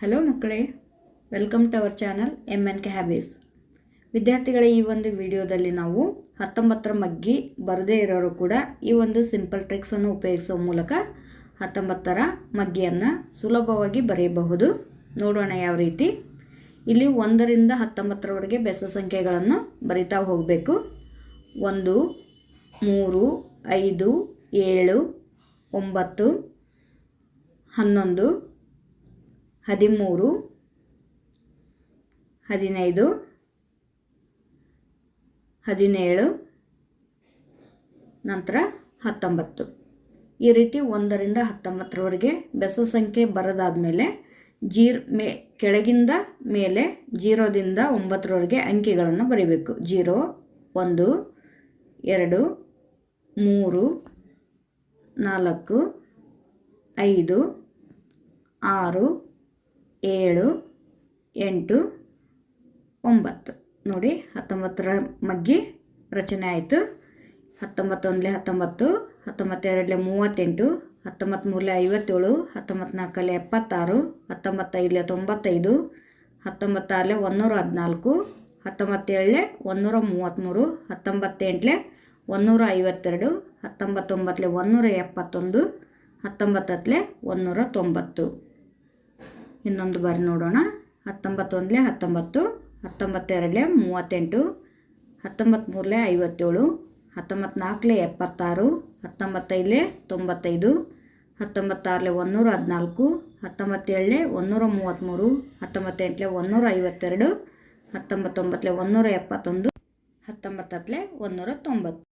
Hello ಮಕ್ಕಳೇ. Welcome to our channel M N K ಹ್ಯಾಬೀಸ್ ವಿದ್ಯಾರ್ಥಿಗಳ, ಈ ಒಂದು ವಿಡಿಯೋದಲ್ಲಿ ನಾವು ಹತ್ತೊಂಬತ್ತರ ಮಗ್ಗಿ ಬರದೇ ಇರೋರು ಕೂಡ ಈ ಒಂದು ಸಿಂಪಲ್ ಟ್ರಿಕ್ಸನ್ನು ಉಪಯೋಗಿಸುವ ಮೂಲಕ ಹತ್ತೊಂಬತ್ತರ ಮಗ್ಗಿಯನ್ನು ಸುಲಭವಾಗಿ ಬರೆಯಬಹುದು. ನೋಡೋಣ ಯಾವ ರೀತಿ. ಇಲ್ಲಿ ಒಂದರಿಂದ ಹತ್ತೊಂಬತ್ತರವರೆಗೆ ಬೆಸ ಸಂಖ್ಯೆಗಳನ್ನು ಬರಿತಾ ಹೋಗಬೇಕು. ಒಂದು, ಮೂರು, ಐದು, ಏಳು, ಒಂಬತ್ತು, ಹನ್ನೊಂದು ಹದಿಮೂರು, ಹದಿನೈದು, ಹದಿನೇಳು, ನಂತರ ಹತ್ತೊಂಬತ್ತು. ಈ ರೀತಿ ಒಂದರಿಂದ ಹತ್ತೊಂಬತ್ತರವರೆಗೆ ಬೆಸ ಸಂಖ್ಯೆ ಬರೋದಾದಮೇಲೆ ಜೀರ್ ಮೇ, ಕೆಳಗಿಂದ ಮೇಲೆ ಜೀರೋದಿಂದ ಒಂಬತ್ತರವರೆಗೆ ಅಂಕಿಗಳನ್ನು ಬರೀಬೇಕು. ಜೀರೋ, ಒಂದು, ಎರಡು, ಮೂರು, ನಾಲ್ಕು, ಐದು, ಆರು ಏಳು, ಎಂಟು, ಒಂಬತ್ತು. ನೋಡಿ, ಹತ್ತೊಂಬತ್ತರ ಮಗ್ಗಿ ರಚನೆ ಆಯಿತು. ಹತ್ತೊಂಬತ್ತೊಂದಲೇ ಹತ್ತೊಂಬತ್ತು, ಹತ್ತೊಂಬತ್ತೆರಡಲೇ ಮೂವತ್ತೆಂಟು ಹತ್ತೊಂಬತ್ತು ಮೂರಲೇ ಐವತ್ತೇಳು ಹತ್ತೊಂಬತ್ತು ನಾಲ್ಕಲೇ ಎಪ್ಪತ್ತಾರು, ಹತ್ತೊಂಬತ್ತೈದಲೇ ತೊಂಬತ್ತೈದು, ಹತ್ತೊಂಬತ್ತಾರಲೇ ಒಂದೂರ ಹದಿನಾಲ್ಕು, ಹತ್ತೊಂಬತ್ತೇಳಲೆ ಒಂದೂರ ಮೂವತ್ತ್ಮೂರು, ಹತ್ತೊಂಬತ್ತೆಂಟಲೆ ಒಂದೂರ ಐವತ್ತೆರಡು, ಹತ್ತೊಂಬತ್ತೊಂಬತ್ತಲೆ ಒಂದೂರ ಎಪ್ಪತ್ತೊಂದು, ಹತ್ತೊಂಬತ್ತತ್ತಲೆ ಒಂದೂರ ತೊಂಬತ್ತು. ಇನ್ನೊಂದು ಬಾರಿ ನೋಡೋಣ. ಹತ್ತೊಂಬತ್ತೊಂದಲೇ ಹತ್ತೊಂಬತ್ತು, ಹತ್ತೊಂಬತ್ತೆರಡಲೆ ಮೂವತ್ತೆಂಟು ಹತ್ತೊಂಬತ್ತ್ಮೂರಲೆ ಐವತ್ತೇಳು ಹತ್ತೊಂಬತ್ತು ನಾಲ್ಕಲೇ ಎಪ್ಪತ್ತಾರು, ಹತ್ತೊಂಬತ್ತೈದಲೇ ತೊಂಬತ್ತೈದು, ಹತ್ತೊಂಬತ್ತಾರಲೇ ಒಂದೂರ ಹದಿನಾಲ್ಕು, ಹತ್ತೊಂಬತ್ತೇಳಲೇ ಒಂದೂರ ಮೂವತ್ತ್ಮೂರು, ಹತ್ತೊಂಬತ್ತೆಂಟಲೆ ಒಂದೂರ ಐವತ್ತೆರಡು, ಹತ್ತೊಂಬತ್ತೊಂಬತ್ತಲೇ ಒಂದೂರ ಎಪ್ಪತ್ತೊಂದು ಹತ್ತೊಂಬತ್ತತ್ತಲೆ ಒಂದೂರ ತೊಂಬತ್ತು.